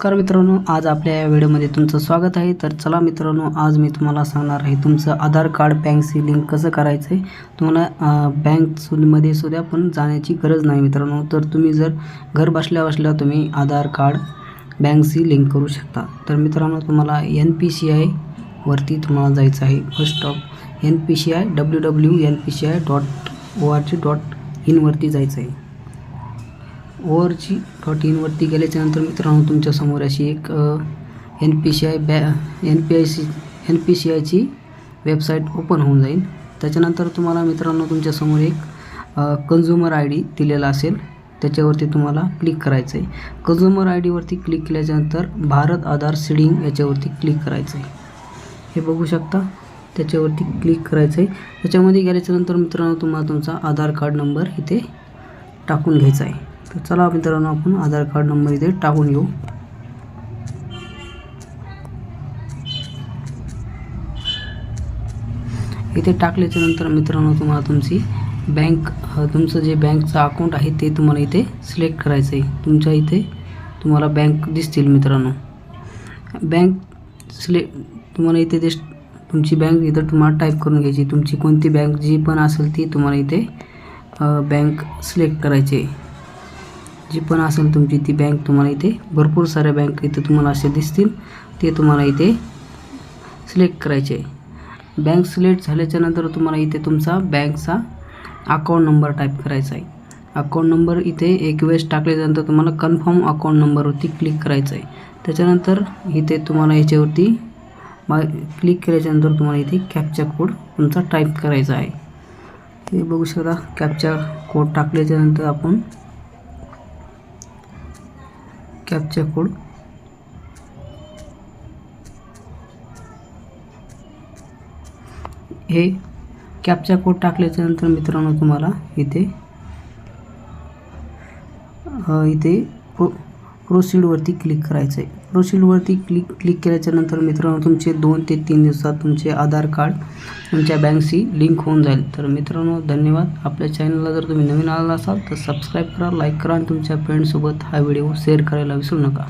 नमस्कार मित्रांनो आज आपल्या या व्हिडिओमध्ये तुमचं स्वागत आहे. तर चला मित्रांनो आज मी तुम्हाला सांगणार आहे तुमचं आधार कार्ड बँकशी लिंक कसं करायचं आहे तुम्हाला बँकमध्ये सुद्धा पण जाण्याची गरज नाही मित्रांनो. तर तुम्ही जर घर बसल्या बसल्या तुम्ही आधार कार्ड बँकशी लिंक करू शकता. तर मित्रांनो तुम्हाला एन पी सी आय वरती तुम्हाला जायचं आहे. First of N P C I W W N P C I dot O R G dot इनवरती जायचं आहे. ओवरची डॉट इनवरती गेल्याच्यानंतर मित्रांनो तुमच्यासमोर अशी एक एन पी सी आय बॅ N P I C N P C आयची वेबसाईट ओपन होऊन जाईल. त्याच्यानंतर तुम्हाला मित्रांनो तुमच्यासमोर एक कन्झ्युमर आय डी दिलेला असेल. त्याच्यावरती तुम्हाला क्लिक करायचं आहे कन्झ्युमर आय डीवरती क्लिक केल्याच्यानंतर भारत आधार सीडिंग याच्यावरती क्लिक करायचं आहे हे बघू शकता. त्याच्यावरती क्लिक करायचं आहे त्याच्यामध्ये गेल्याच्यानंतर मित्रांनो तुम्हाला तुमचा आधार कार्ड नंबर इथे टाकून घ्यायचा आहे. तर चला मित्रांनो आपण आधार कार्ड नंबर इथे टाकून घेऊ. इथे टाकल्याच्या नंतर मित्रांनो तुम्हाला तुमची बँक तुमचं जे बँकचं अकाउंट आहे ते तुम्हाला इथे सिलेक्ट करायचं आहे. तुमच्या इथे तुम्हाला बँक दिसतील मित्रांनो. बँक सिले तुम्हाला इथे दिस तुमची बँक इथं तुम्हाला टाईप करून घ्यायची. तुमची कोणती बँक जी पण असेल ती तुम्हाला इथे बँक सिलेक्ट करायची आहे. जी पण असेल तुमची ती बँक तुम्हाला इथे भरपूर साऱ्या बँक इथे तुम्हाला असे दिसतील. ते तुम्हाला इथे सिलेक्ट करायचे आहे. बँक सिलेक्ट झाल्याच्यानंतर तुम्हाला इथे तुमचा बँकचा अकाउंट नंबर टाईप करायचा आहे. अकाउंट नंबर इथे एक वेळेस टाकल्याच्यानंतर तुम्हाला कन्फर्म अकाउंट नंबरवरती क्लिक करायचं आहे. त्याच्यानंतर इथे तुम्हाला याच्यावरती मा क्लिक केल्याच्यानंतर तुम्हाला इथे कॅपचा कोड तुमचा टाईप करायचा आहे. हे बघू शकता कॅपचा कोड टाकल्याच्यानंतर आपण कॅपचा कोड हे कॅपचा कोड टाकल्याच्या नंतर मित्रांनो तुम्हाला इथे इथे प्रोसीडवरती क्लिक करायचं आहे प्रोसीडवरती क्लिक क्लिक केल्याच्यानंतर मित्रांनो तुमचे दोन ते तीन दिवसात तुमचे आधार कार्ड तुमच्या बँकशी लिंक होऊन जाईल. तर मित्रांनो धन्यवाद. आपल्या चॅनलला जर तुम्ही नवीन आला असाल तर सबस्क्राईब करा लाईक करा आणि तुमच्या फ्रेंडसोबत हा व्हिडिओ शेअर करायला विसरू नका.